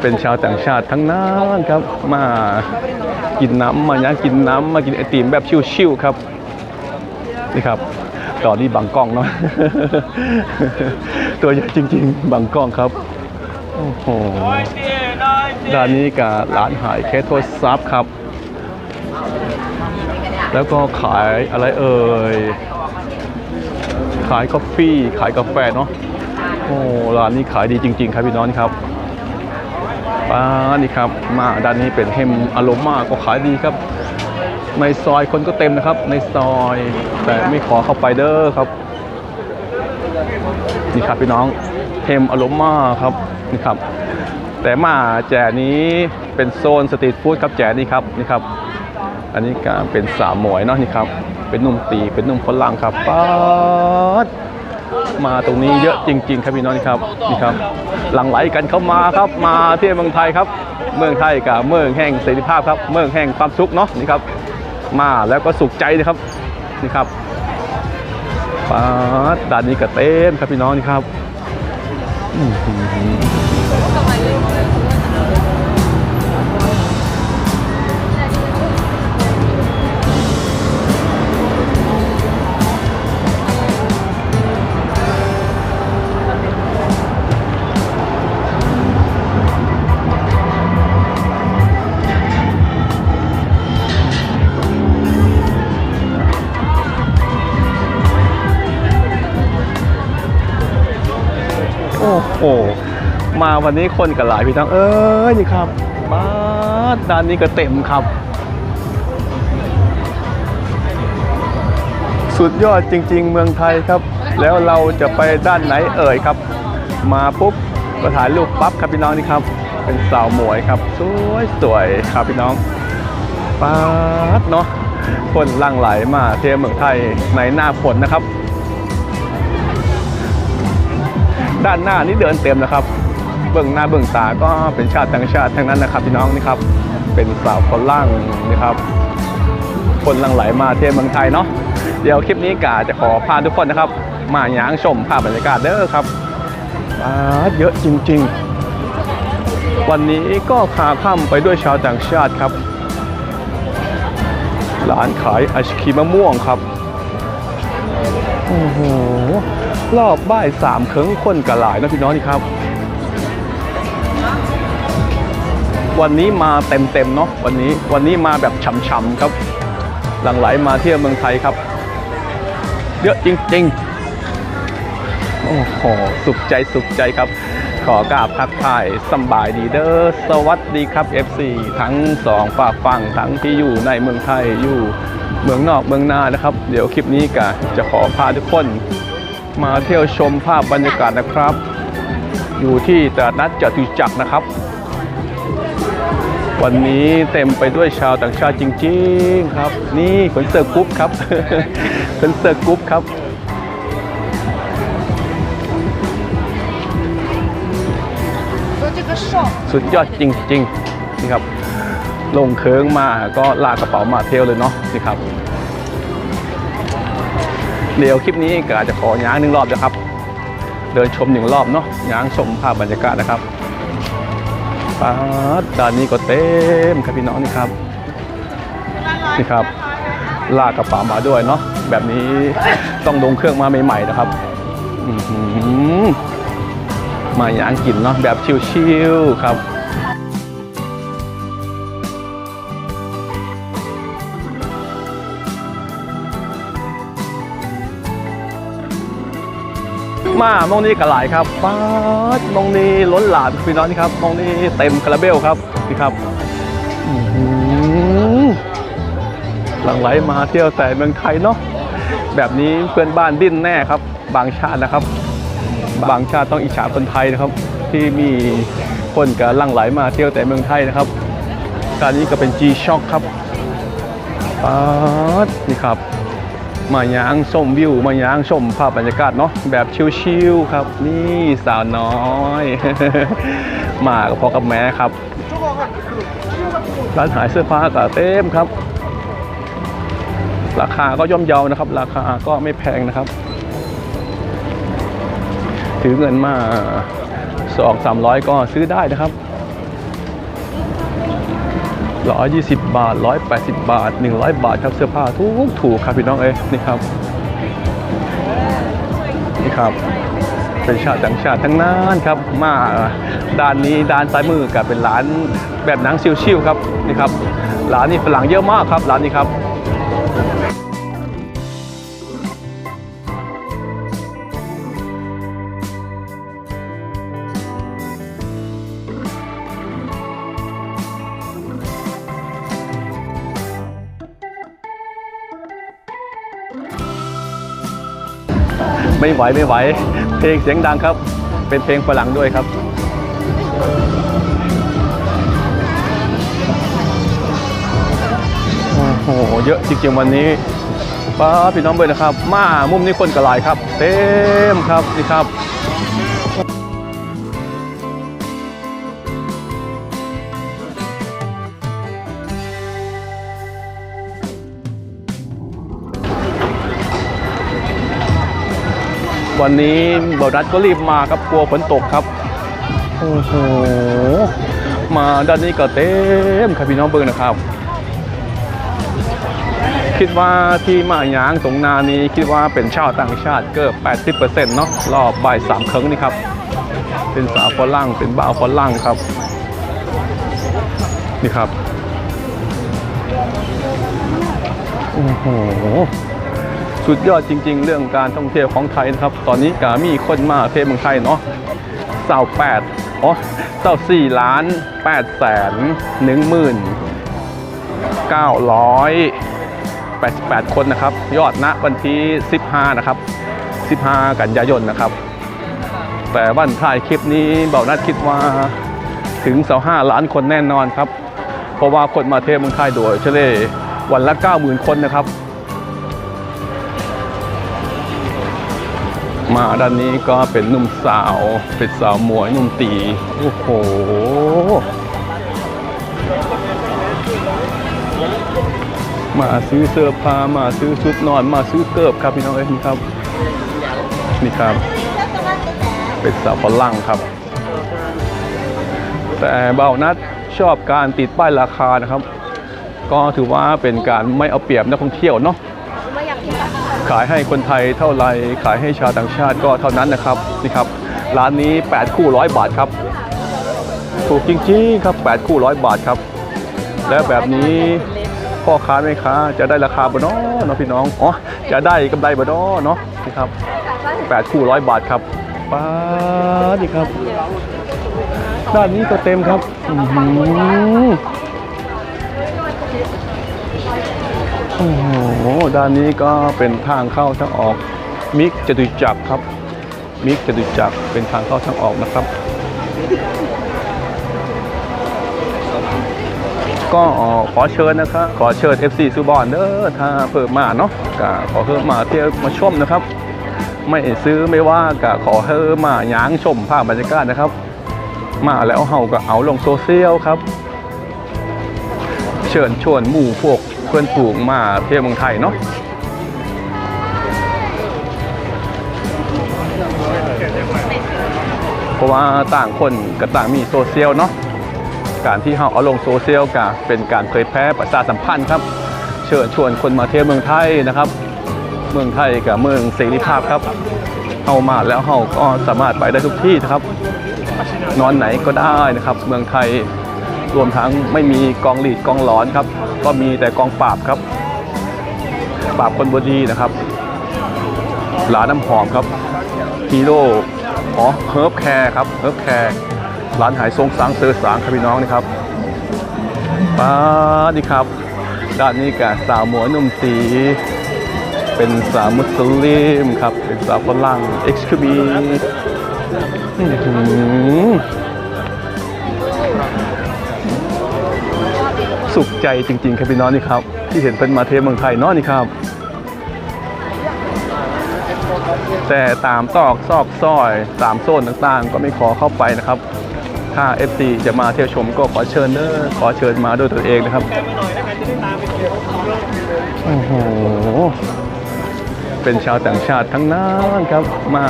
เป็นชาวต่างชาติทั้งนั้นครับ มากินน้ำมาย่างกินน้ำมากินไอติมแบบชิวๆครับนี่ครับตอนนี้บังกล้องเนาะตัวใหญ่จริง ๆ บังกล้องครับโอ้โหด้านนี้กับร้านขายเคสโทรศัพท์ครับ แล้วก็ขายอะไรเอ่ยขายกาแฟขายกาแฟเนาะโอ้ร้านนี้ขายดีจริง ๆ ครับพี่น้องครับ ปานี่ครับมาด้านนี้เป็นเฮมอโรมาก็ขายดีครับ ในซอยคนก็เต็มนะครับ ในซอยแต่ไม่ขอเข้าไปเด้อครับนี่ครับพี่น้องเฮมอโรมาครับนี่ครับ แต่มาแจนี้เป็นโซนสตรีทฟู้ดครับแจนี้ครับนี่ครับ อันนี้ก็เป็นสามหมวยเนาะนี่ครับ เป็นนุ่มตีเป็นนุ่มฝรั่งครับป๊าดมาตรงนี้เยอะจริง ๆ ครับพี่น้องนี่ครับนี่ครับ หลั่งไหลกันเข้ามาครับมาที่เมืองไทยครับ เมืองไทยกับเมืองแห่งเสรีภาพครับ เมืองแห่งความสุขเนาะนี่ครับ มาแล้วก็สุขใจนะครับนี่ครับปาดด่านนี้ก็เต้นครับพี่น้องนี่ครับ โอ้มาวันนี้คนกันหลายพี่น้องเอ้ยนี่ครับมาด้านนี้ก็เต็มครับ สุดยอดจริง ๆ เมืองไทยครับ แล้วเราจะไปด้านไหนเอ่ยครับ มาปุ๊บก็ถ่ายรูปปั๊บครับพี่น้องนี่ครับ เป็นสาวหมวยครับสวยสวยครับพี่น้องป๊าดเนาะคนลังไหลมาเที่ยวเมืองไทยในหน้าฝนนะครับ ด้านหน้านี่เดินเต็มนะครับ เบื้องหน้าเบื้องตาก็เป็นชาติต่างชาติทั้งนั้นนะครับพี่น้องนี่ครับ เป็นสาวคนล่างนี่ครับ คนหลังไหลมาเที่ยวเมืองไทยเนาะ เดี๋ยวคลิปนี้กาจะขอพาทุกคนนะครับ มาหยางชมภาพบรรยากาศเด้อครับอ่าเยอะจริง ๆ วันนี้ก็พาข้าไปด้วยชาวต่างชาติครับ ร้านขายไอศครีมมะม่วงครับ โอ้โห รอบบ่ายสามเคิงคนกระหลายนะพี่น้องนี่ครับ วันนี้มาเต็มๆเนาะวันนี้วันนี้มาแบบฉ่ำๆครับ หลังไหลมาเที่ยวเมืองไทยครับเยอะจริงๆ โอ้โห สุขใจสุขใจครับ ขอกราบทักทายสบายดีเด้อ สวัสดีครับ FC ทั้งสองฝากฝั่งทั้งที่อยู่ในเมืองไทยอยู่เมืองนอกเมืองนานะครับ เดี๋ยวคลิปนี้กะจะขอพาทุกคน มาเที่ยวชมภาพบรรยากาศนะครับ อยู่ที่ตลาดนัดจตุจักรนะครับ วันนี้เต็มไปด้วยชาวต่างชาติจริง ๆ ครับ นี่คอนเสิร์ตกรุ๊ปครับคอนเสิร์ตกรุ๊ปครับสุดยอดจริง ๆ นี่ครับ ลงเคิงมาก็ลากกระเป๋ามาเที่ยวเลยเนาะนี่ครับ เดี๋ยวคลิปนี้ก็อาจจะขอย้างหนึ่งรอบนะครับ เดินชมหนึ่งรอบเนาะย้างชมภาพบรรยากาศนะครับปาดด้านนี้ก็เต็มครับพี่น้องนี่ครับนี่ครับ ลากกระเป๋ามาด้วยเนาะแบบนี้ต้องลงเครื่องมาใหม่ๆนะครับอื้อหือมาย่างกินเนาะแบบชิวๆครับ มามองนี้กระหลายครับป๊ามองนี้ล้นหลามพี่น้องนี่ครับมองนี้เต็มคาราเบลครับนี่ครับอื้อหือหลังไหลมาเที่ยวแต่เมืองไทยเนาะแบบนี้เพื่อนบ้านดิ้นแน่ครับ บางชาตินะครับ บางชาติต้องอิจฉาคนไทยนะครับ ที่มีคนกับลังไหลมาเที่ยวแต่เมืองไทยนะครับการนี้ก็เป็น G Shock ครับป๊าดนี่ครับ มาย่างชมวิว มาย่างชมภาพบรรยากาศเนาะแบบชิลๆครับ นี่สาวน้อย มากับพ่อกับแม่ครับร้านขายเสื้อผ้าก็เต็มครับ ราคาก็ย่อมเยานะครับ ราคาก็ไม่แพงนะครับ ถือเงินมาสองสามร้อยก็ซื้อได้นะครับ 120 บาท 180 บาท 100 บาทครับเสื้อผ้าทุกถูกครับพี่น้องเอ้นี่ครับนี่ครับเป็นชาติต่างชาติทั้งนั้นครับมาด้านนี้ด้านซ้ายมือกับเป็นร้านแบบหนังชิวๆครับนี่ครับร้านนี้ฝรั่งเยอะมากครับร้านนี้ครับ ไม่ไหวไม่ไหว เพลงเสียงดังครับ เป็นเพลงฝรั่งด้วยครับ โอ้โห เยอะจริงๆวันนี้ป้าพี่น้องเบยนะครับ มามุมนี้คนกระลายครับ เต็มครับนี่ครับ วันนี้บอดัสก็รีบมาครับกลัวฝนตกครับโอ้โหมาด้านนี้ก็เต็มครับพี่น้องเบิร์นะครับ คิดว่าที่มาหยางตรงนานี้คิดว่าเป็นชาวต่างชาติเกือบ80%เนาะรอบบ่ายสามครึ่งนี่ครับ เป็นสาวฝรั่งเป็นบ่าวฝรั่งครับ นี่ครับโอ้โห สุดยอดจริง ๆ เรื่องการท่องเที่ยวของไทยนะครับ ตอนนี้ก็มีคนมาเที่ยวเมืองไทยเนาะเศร้าแปดอ๋อเศร้าสี่ล้านแปดแสนหนึ่งหมื่นเก้าร้อยแปดสิบแปดคนนะครับ ยอดณวันที่15นะครับ15กันยายนนะครับ แต่วันถ่ายคลิปนี้เบานัดคิดว่าถึงเสาห้าล้านคนแน่นอนครับ เพราะว่าคนมาเที่ยวเมืองไทยโดยเฉลี่ยวันละ 90,000 คนนะครับ มาด้านนี้ก็เป็นนุ่มสาว เป็นสาวมวยนุ่มตี โอ้โห มาซื้อเสื้อผ้ามาซื้อชุดนอนมาซื้อเกิบครับพี่น้องเอ้ยนี่ครับ นี่ครับ เป็นสาวฝรั่งครับ แต่เบานัดชอบการติดป้ายราคานะครับ ก็ถือว่าเป็นการไม่เอาเปรียบนักท่องเที่ยวเนาะ ขายให้คนไทยเท่าไรขายให้ชาวต่างชาติก็เท่านั้นนะครับนี่ครับร้านนี้ 8 คู่ร้อยบาทครับ ถูกจริงๆครับ 8 คู่ร้อยบาทครับ แล้วแบบนี้พ่อค้าแม่ค้าจะได้ราคาบ่เนาะเนาะพี่น้องอ๋อจะได้กำไรบ่เนาะเนาะนี่ครับ 8 คู่ร้อยบาทครับป้าดนี่ครับด้านนี้ก็เต็มครับ โอ้โห ด้านนี้ก็เป็นทางเข้าทางออก มิกจตุจักรครับ มิกจตุจักรเป็นทางเข้าทางออกนะครับ ก็ขอเชิญนะครับ ขอเชิญ FC ซูบอนเด้อถ้าเพิ่มมาเนาะก็ขอเพิ่มมาเที่ยวมาชมนะครับ ไม่ซื้อไม่ว่าก็ขอเพิ่มมาหยางชมภาพบรรยากาศนะครับ มาแล้วเฮาก็เอาลงโซเชียลครับ เชิญชวนหมู่พวก เพื่อนฝูงมาเที่ยวเมืองไทยเนาะเพราะว่าต่างคนก็ต่างมีโซเชียลเนาะการที่เราเอาลงโซเชียลก็เป็นการเผยแพร่ประชาสัมพันธ์ครับ เชิญชวนคนมาเที่ยวเมืองไทยนะครับ เมืองไทยกับเมืองเสรีภาพครับเอามาแล้วเราก็สามารถไปได้ทุกที่นะครับ นอนไหนก็ได้นะครับ เมืองไทย รวมทั้งไม่มีกองหลีดกองหลอนครับ ก็มีแต่กองปราบครับ ปราบคนบดีนะครับ หลาน้ำหอมครับฮีโร่อ๋อเฮิร์บแคร์ครับเฮิร์บแคร์ร้านหายทรงสางเซอร์สางครับพี่น้องนี่ครับป้าดีครับ ด้านนี้กับสาวหมวยนุ่มสี เป็นสาวมุสลิมครับ เป็นสาวฝรั่งเอ็ ใจจริงๆครับพี่น้องนี่ครับ ที่เห็นเป็นมาเทเมืองไทยนาะนี่ครับ แต่ตามตอกซอกซอยตามโซนต่างๆ ก็ไม่ขอเข้าไปนะครับ ถ้า FC จะมาเที่ยวชมก็ขอเชิญเด้อขอเชิญมาด้วยตัวเองนะครับโอ้โหเป็นชาวต่างชาติทั้งนั้นครับ มา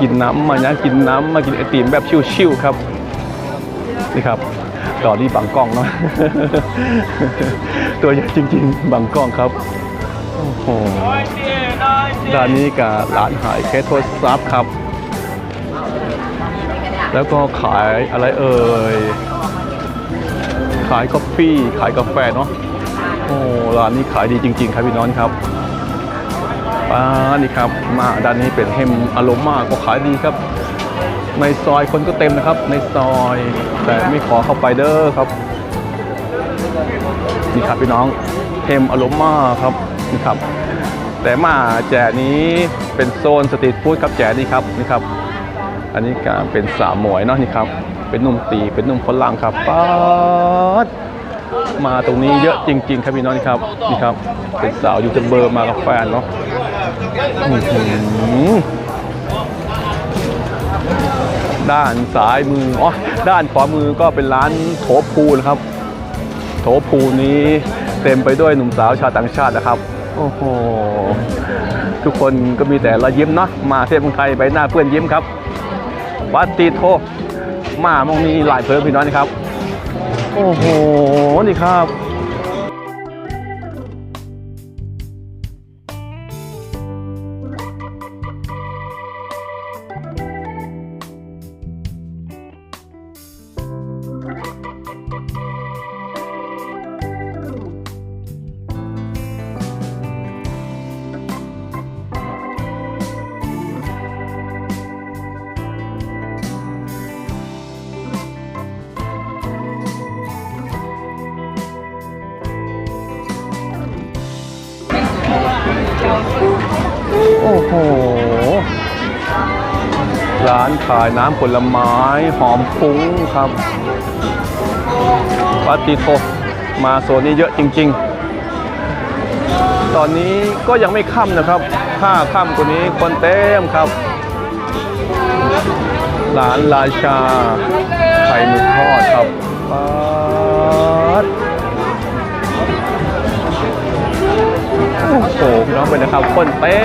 กินน้ำมานะกินน้ำมากินไอติมแบบชิวๆครับนี่ครับ ตอนนี้บังกล้องเนาะตัวใหญ่จริง ๆ บังกล้องครับโอ้โหด้านนี้กับร้านขายแค่โทรศัพท์ครับ แล้วก็ขายอะไรเอ่ย ขายกาแฟขายกาแฟเนาะโอ้ร้านนี้ขายดีจริง ๆ ครับพี่น้องครับป้านี่ครับมาด้านนี้เป็นเฮมอารมาก็ขายดีครับ ในซอยคนก็เต็มนะครับ ในซอย แต่ไม่ขอเข้าไปเด้อครับนี่ครับพี่น้องเฮมอารมณ์มาครับนี่ครับ แต่มาแจนี้เป็นโซนสตรีทฟู้ดครับแจนี่ครับนี่ครับ อันนี้ก็เป็นสาวหมวยเนาะนี่ครับ เป็นนุ่มตีเป็นนุ่มฝรั่งครับป๊าดมาตรงนี้เยอะจริง ๆ ครับพี่น้องนี่ครับนี่ครับ เป็นสาวยูทูบเบอร์มากับแฟนเนาะ ด้านซ้ายมืออ๋อด้านขวามือก็เป็นร้านโถพูนะครับ โถพูนี้เต็มไปด้วยหนุ่มสาวชาวต่างชาตินะครับ โอ้โหทุกคนก็มีแต่รอยยิ้มเนาะมาเทพเมืองไทยใบหน้าเพื่อนยิ้มครับวัดตีโทมามองนี้หลายเพิ่มพี่น้องนะครับ โอ้โหนี่ครับ ผลไม้หอมฟุ้งครับวัตีโทมาโซนนี้เยอะจริง ๆ ตอนนี้ก็ยังไม่ค่ำนะครับ ถ้าค่ำกว่านี้คนเต็มครับ ร้านราชา ไข่หมึกทอดครับปาดโอ้โหน้องเป็นนะครับ คนเต็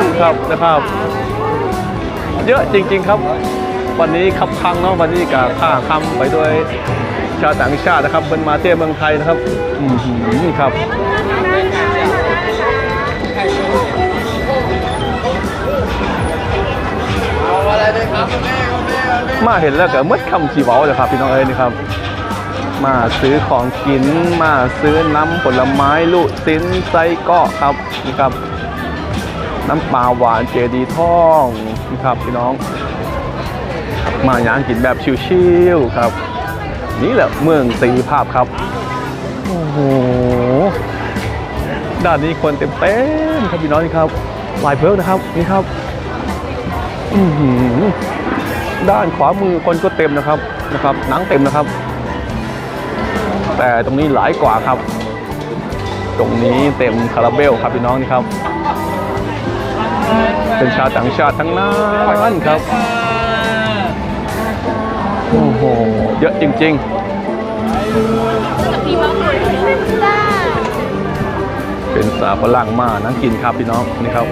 มครับนะครับ เยอะจริง ๆ ครับ วันนี้ขับคังเนาะวันนี้กับข้าคำไปด้วยชาวต่างชาตินะครับเป็นมาเที่ยวเมืองไทยนะครับอือหือนี่ครับมาเห็นแล้วก็มืดคำขี่เบาเลยครับพี่น้องเอ้ยนี่ครับ มาซื้อของกินมาซื้อน้ำผลไม้ลูกติ้นไส้กาะครับนี่ครับ น้ำปลาหวานเจดีท่องนี่ครับพี่น้อง มาย่างกินแบบชิวๆครับ นี่แหละเมืองสีภาพครับ โอ้โห ด้านนี้คนเต็มเต็มๆครับพี่น้องนี่ครับลายเพิร์กนะครับนี่ครับด้านขวามือคนก็เต็มนะครับนะครับหนังเต็มนะครับ แต่ตรงนี้หลายกว่าครับ ตรงนี้เต็มคาราเบลครับพี่น้องนี่ครับ เป็นชาวต่างชาติทั้งนั้นครับ โอ้โห เยอะจริง ๆ เป็นสาวฝรั่งมานั่งกินครับพี่น้องนี่ครับ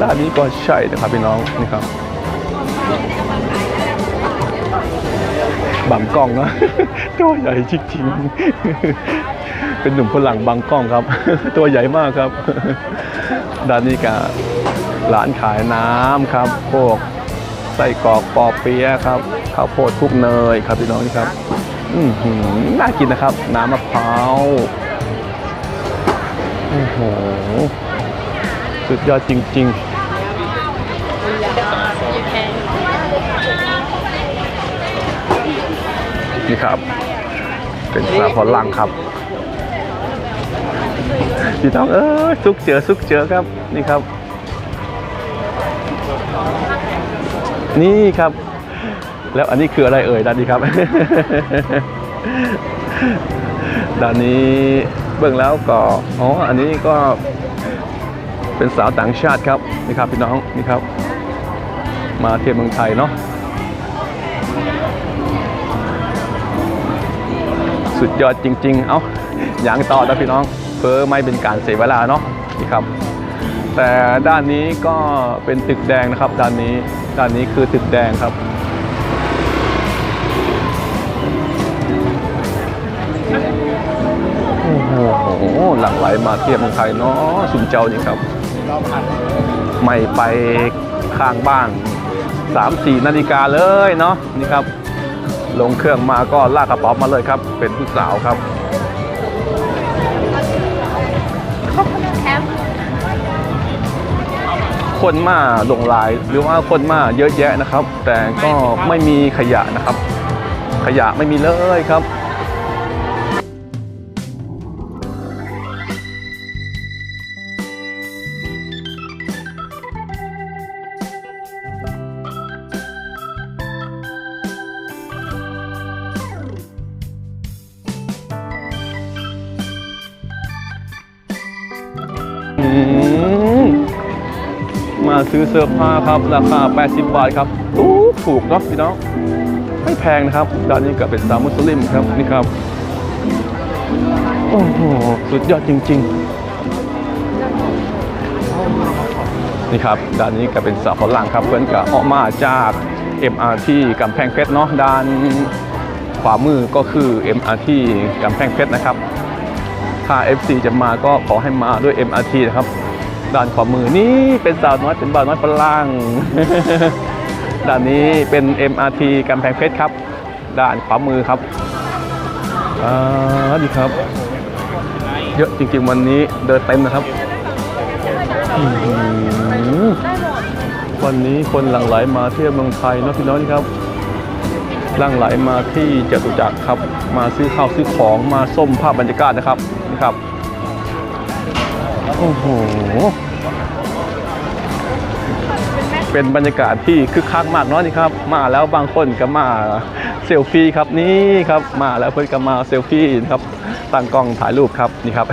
ด้านนี้ก็ใช่นะครับพี่น้องนี่ครับ บังกล้องเนะตัวใหญ่จริงๆเป็นหนุ่มฝรั่งบังกล้องครับ ตัวใหญ่มากครับ ด้านนี้ก็ร้านขายน้ำครับ พวกไส้กรอกปอเปี๊ยะครับข้าวโพดคลุกเนยครับพี่น้องนี่ครับ อืน่ากินนะครับ น้ำมะพร้าวโอ้โหสุดยอดจริง ๆ นี่ครับ เป็นซาฝรั่งครับพี่น้องเอ้ยซุกเจอซุกเจอครับนี่ครับ นี่ครับ แล้วอันนี้คืออะไรเอ่ยด้านนี้ครับด้านนี้เบื้องแล้วก็อ๋ออันนี้ก็เป็นสาวต่างชาติครับนี่ครับพี่น้องนี่ครับ มาเที่ยวเมืองไทยเนาะ สุดยอดจริง ๆ เอาอย่างต่อนะพี่น้องเพื่อไม่เป็นการเสียเวลาเนาะนี่ครับ แต่ด้านนี้ก็เป็นตึกแดงนะครับ ด้านนี้ด้านนี้คือตึกแดงครับโอ้โหหลั่งไหลมาเทียบเมืองไทยเนาะสุนเจ้านี่ครับ ไม่ไปข้างบ้าน3-4นาฬิกาเลยเนาะนี่ครับ ลงเครื่องมาก็ลากกระเป๋ามาเลยครับ เป็นผู้สาวครับคนมาลงลายหรือว่าคนมาเยอะแยะนะครับ แต่ก็ไม่มีขยะนะครับ ขยะไม่มีเลยครับ ซื้อเสื้อผ้าครับ ราคา 80 บาทครับถูกถูกเนาะพี่น้อง ไม่แพงนะครับด้านนี้ก็เป็นสาวมุสลิมครับนี่ครับ โอ้โห สุดยอดจริง ๆ นี่ครับด้านนี้ก็เป็นสาวฝรั่งครับ เพื่อนก็ออกมาจาก MRT กำแพงเพชรเนาะด้านขวามือก็คือ MRT กำแพงเพชรนะครับ ถ้า FC จะมาก็ขอให้มาด้วย MRT นะครับ ด้านขวามือนี่เป็นสาวน้อยเป็นบ่าวน้อยฝรั่งด้านนี้เป็น MRT กำแพงเพชรครับ ด้านขวามือครับอ่าดีครับ เยอะจริงๆวันนี้เดินเต็มนะครับ วันนี้คนหลั่งไหลมาเที่ยวเมืองไทยนะพี่น้องครับหลั่งไหลมาที่จตุจักรครับ มาซื้อข้าวซื้อของมาส้มภาพบรรยากาศนะครับนี่ครับ โอ้โห เป็นบรรยากาศที่คึกคักมากเนาะนี่ครับ มาแล้วบางคนก็มาเซลฟี่ครับนี่ครับ มาแล้วเพื่อนก็มาเซลฟี่ครับตั้งกล้องถ่ายรูปครับนี่ครับ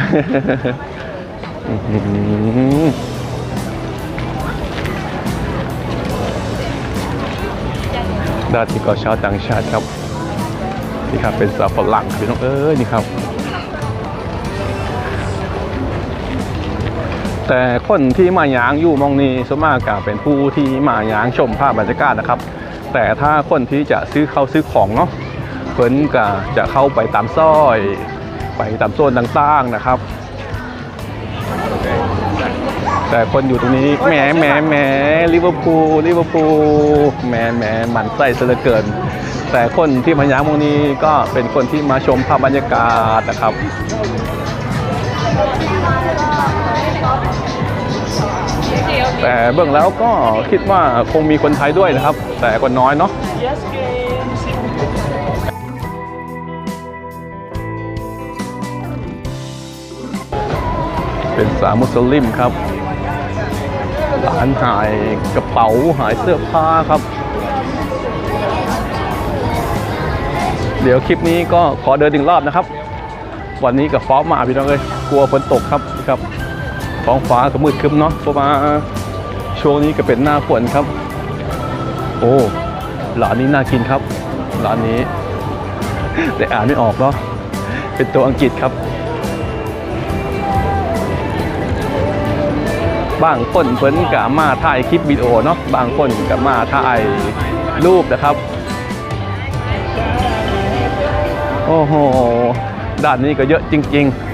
ด้านที่ก็ชาวต่างชาติครับนี่ครับเป็นสาวฝรั่งพี่น้องเอ้ยนี่ครับ แต่คนที่มาหยางอยู่มองนี้ส่วนมากก็เป็นผู้ที่มาหยางชมภาพบรรยากาศนะครับ แต่ถ้าคนที่จะซื้อเข้าซื้อของเนาะเพิ่นก็จะเข้าไปตามซอย ไปตามโซนต่างๆนะครับ แต่คนอยู่ตรงนี้แหมแหมแหมลิเวอร์พูลลิเวอร์พูลแหมแหมหมันไส้ซเหลือเกิน แต่คนที่มาหยางมองนี้ก็เป็นคนที่มาชมภาพบรรยากาศนะครับ แต่เบื้องแล้วก็คิดว่าคงมีคนไทยด้วยนะครับ แต่ก็น้อยเนาะเป็นสาวมุสลิมครับร้านหายกระเป๋าหายเสื้อผ้าครับ เดี๋ยวคลิปนี้ก็ขอเดินถึงรอบนะครับ วันนี้กับฟ้ามาพี่น้องเลยกลัวฝนตกครับครับท้องฟ้าก็มืดครึ้มเนาะเพระว่า ช่วงนี้ก็เป็นหน้าฝนครับ โอ้ร้านนี้น่ากินครับร้านนี้ แต่อ่านไม่ออกเนาะเป็นตัวอังกฤษครับบางคนเพิ่นกับมาถ่ายคลิปวิดีโอเนาะบางคนกับมาถ่ายรูปนะครับ โอ้โหด้านนี้ก็เยอะจริง ๆ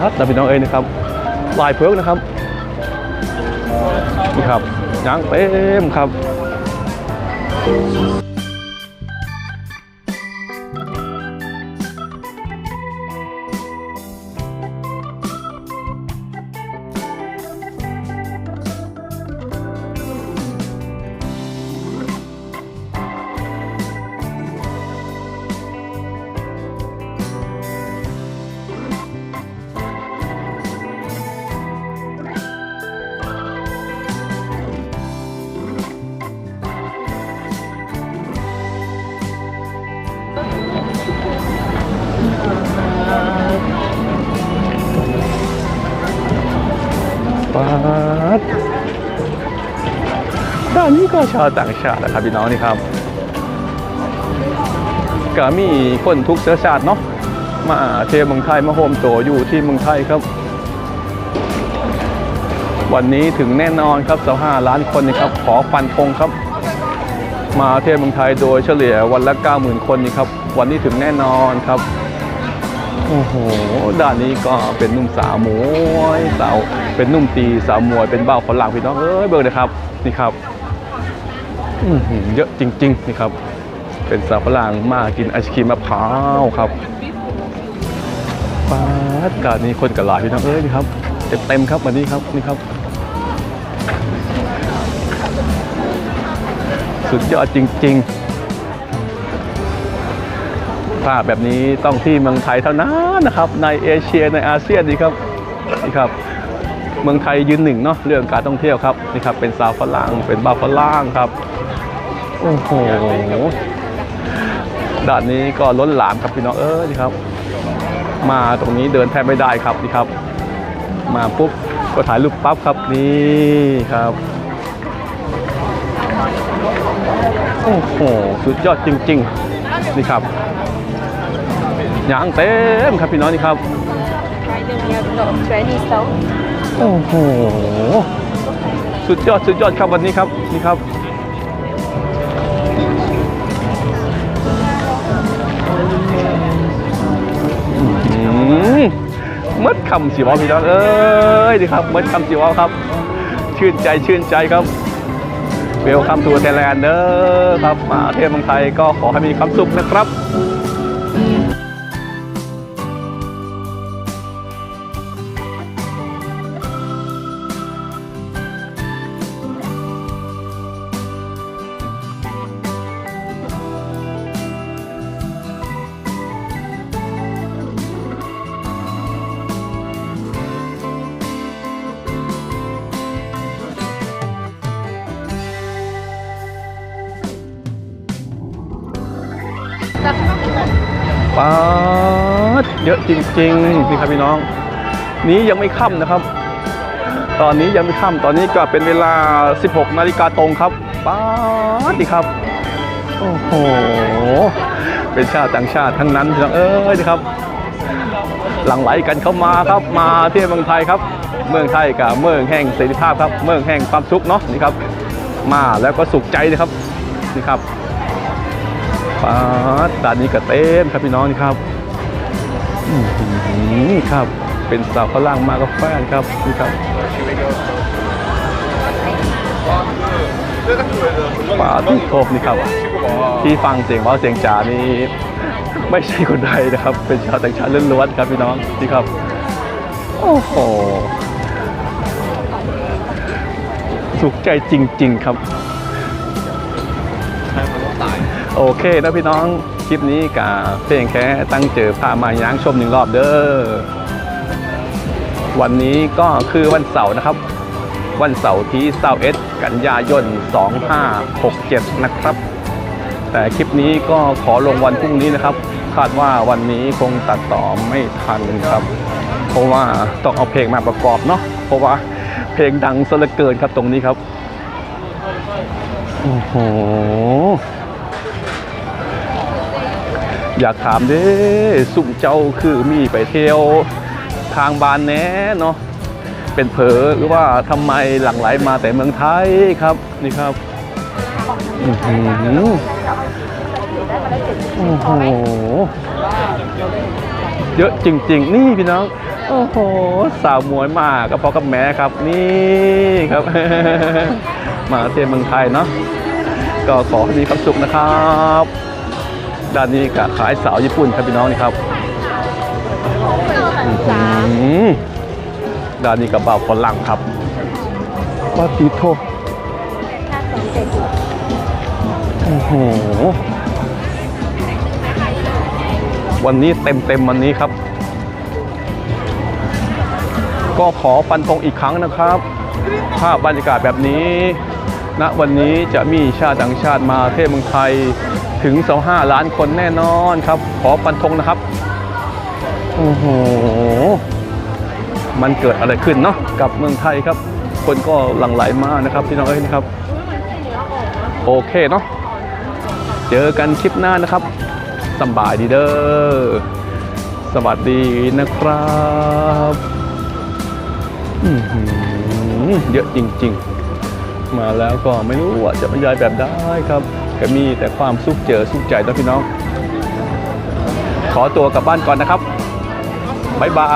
ฮัทดนะพี่น้องเอ้ยนะครับลายเพิกนะครับนี่ครับยางเต็มครับานนี้ก็ชาวต่างชาตินะครับพี่น้องนี่ครับก็มีคนทุกเชื้อชาติเนาะมาเที่ยวเมืองไทยมาโฮมโตอยู่ที่เมืองไทยครับ วันนี้ถึงแน่นอนครับสห้าล้านคนนะครับ ขอฟันธงครับ มาเที่ยวเมืองไทยโดยเฉลี่ยวันละ 90,000 คนนี่ครับ วันนี้ถึงแน่นอนครับโอ้โหด้านนี้ก็เป็นนุ่มสาวมวยสาวเป็นนุ่มตีสาวมวยเป็นเบ้าฝรั่งพี่น้องเอ้ยเบิร์นะครับนี่ครับ เยอะจริงๆนี่ครับ เป็นสาวฝรั่งมากินไอศครีมมะพร้าวครับป้าดกาดนี้คนกับหลายพี่น้องเอ้ยนี่ครับเต็มๆครับวันนี้ครับนี่ครับ สุดยอดจริง ๆภาพแบบนี้ต้องที่เมืองไทยเท่านั้นนะครับ ในเอเชียในอาเซียนนี่ครับนี่ครับ เมืองไทยยืนหนึ่งเนาะเรื่องการท่องเที่ยวครับนี่ครับเป็นสาวฝรั่งเป็นบาฝรั่งครับ อ้โหด้านนี้ก็ล้นหลามครับพี่น้องเอ้ยนี่ครับ มาตรงนี้เดินแทบไม่ได้ครับนี่ครับ มาปุ๊บก็ถ่ายรูปปั๊บครับนี่ครับโอ้โหสุดยอดจริง ๆ นี่ครับยางเต็มครับพี่น้องนี่ครับโอ้โหสุดยอดสุดยอดครับวันนี้ครับนี่ครับ คำสีวะพี่น้องเอ้ยดีครับเมดคำสีวะครับ ชื่นใจชื่นใจครับเวลคัมทูไทยแลนด์เด้อครับมาเที่ยวเมืองไทยก็ขอให้มีความสุขนะครับ จริงๆนี่ครับพี่น้อง นี้ยังไม่ค่ำนะครับ ตอนนี้ยังไม่ค่ำตอนนี้ก็เป็นเวลา 16 นาฬิกาตรงครับป๊าดดีครับ โอ้โห เป็นชาติต่างชาติทั้งนั้นพี่น้องเอ้ยดีครับ หลั่งไหลกันเข้ามาครับ มาที่เมืองไทยครับ เมืองไทยกับเมืองแห่งเสรีภาพครับ เมืองแห่งความสุขเนาะนี่ครับ มาแล้วก็สุขใจเลยครับนี่ครับป๊าดด่านนี้ก็เต็มครับพี่น้องนี่ครับ อื้อหือครับ เป็นสาวฝรั่งมากับแฟนครับนี่ครับป้าที่โทบนี่ครับ ที่ฟังเสียงเว่าเสียงจ๋านี่ไม่ใช่คนไทยนะครับ เป็นชาวต่างชาติล้วนๆครับพี่น้องนี่ครับ โอ้โหสุขใจจริง ๆ ครับ โอเคนะพี่น้อง คลิปนี้กับเพียงแค่ตั้งเจอพามาย้างชมหนึ่งรอบเด้อวันนี้ก็คือวันเสาร์นะครับ วันเสาร์ที่21กันยายน 2567 นะครับ แต่คลิปนี้ก็ขอลงวันพรุ่งนี้นะครับ คาดว่าวันนี้คงตัดต่อไม่ทันครับ เพราะว่าต้องเอาเพลงมาประกอบเนาะเพราะว่าเพลงดังซะเหลือเกินครับตรงนี้ครับโอ้โห อยากถามเด้สุ่มเจ้าคือมีไปเที่ยวทางบานแหน่เนาะเป็นเผลอหรือว่าทำไมหลั่งไหลมาแต่เมืองไทยครับ นี่ครับอื้อหือโอ้โหเยอะจริง ๆ นี่พี่น้อง โอ้โห สาวมวยมากกับพ่อกับแม่ครับนี่ครับ มาเที่ยวเมืองไทยเนาะก็ขอให้มีความสุขนะครับ ด้านนี้ก็ขายสาวญี่ปุ่นครับพี่น้องนี่ครับด้านนี้กับบ่าวฝรั่งครับปาติโทโอ้โหวันนี้เต็มเต็มๆวันนี้ครับ ก็ขอฟันธงอีกครั้งนะครับ ภาพบรรยากาศแบบนี้ณวันนี้จะมีชาติต่างชาติมาเที่ยวเมืองไทย ถึง 25 ล้านคนแน่นอนครับ ขอฟันธงนะครับโอ้โหมันเกิดอะไรขึ้นเนาะกับเมืองไทยครับ คนก็หลั่งไหลมากนะครับพี่น้องเอ้ยนะครับ โอเคเนาะเจอกันคลิปหน้านะครับสบายดีเด้อสวัสดีนะครับอือหือเยอะจริง ๆ มาแล้วก็ไม่รู้ว่าจะบรรยายแบบได้ครับ ก็มีแต่ความสุขเจอสุขใจนะพี่น้อง ขอตัวกลับบ้านก่อนนะครับบายบา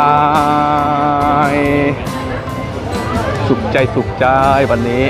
ย สุขใจสุขใจวันนี้